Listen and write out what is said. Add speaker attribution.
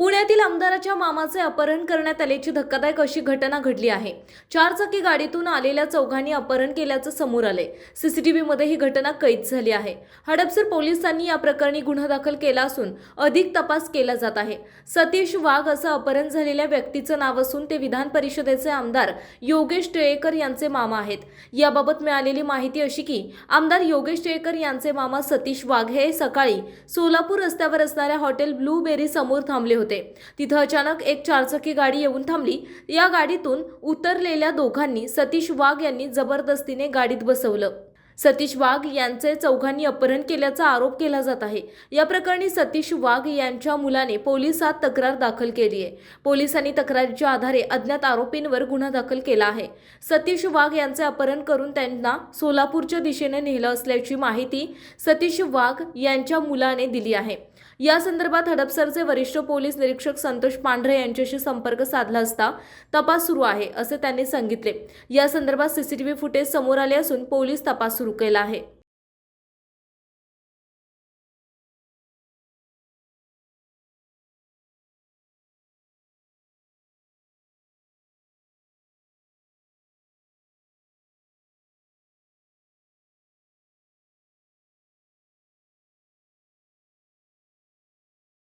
Speaker 1: पुण्यातील आमदाराच्या मामाचे अपहरण करण्यात आल्याची धक्कादायक अशी घटना घडली आहे. चारचाकी गाडीतून आलेल्या चौघांनी अपहरण केल्याचं समोर आले सीसीटीव्हीमध्ये ही घटना कैद झाली आहे. हडपसर पोलिसांनी या प्रकरणी गुन्हा दाखल केला असून अधिक तपास केला जात आहे. सतीश वाघ असं अपहरण झालेल्या व्यक्तीचं नाव असून ते विधान परिषदेचे आमदार योगेश टिळेकर यांचे मामा आहेत. याबाबत मिळालेली माहिती अशी की आमदार योगेश टिळेकर यांचे मामा सतीश वाघ हे सकाळी सोलापूर रस्त्यावर असणाऱ्या हॉटेल ब्लूबेरी समोर थांबले होते. तिथं अचानक एक चारचाकी गाडी येऊन थांबली. या गाडीतून उतरलेल्या दोघांनी सतीश वाघ यांनी जबरदस्तीने गाडीत बसवलं. सतीश वाघ यांचे चौघांनी अपहरण केल्याचा आरोप केला जात आहे. या प्रकरणी सतीश वाघ यांच्या मुलाने पोलिसात तक्रार दाखल केली आहे. पोलिसांनी तक्रारीच्या आधारे अज्ञात आरोपींवर गुन्हा दाखल केला आहे. सतीश वाघ यांचे अपहरण करून त्यांना सोलापूरच्या दिशेने नेलं असल्याची माहिती सतीश वाघ यांच्या मुलाने दिली आहे. या संदर्भात हडपसरचे वरिष्ठ पोलीस निरीक्षक संतोष पांढरे यांच्याशी संपर्क साधला असता तपास सुरू आहे असे त्यांनी सांगितले. या संदर्भात सीसीटीव्ही फुटेज समोर आले असून पोलीस तपास सुरू केला आहे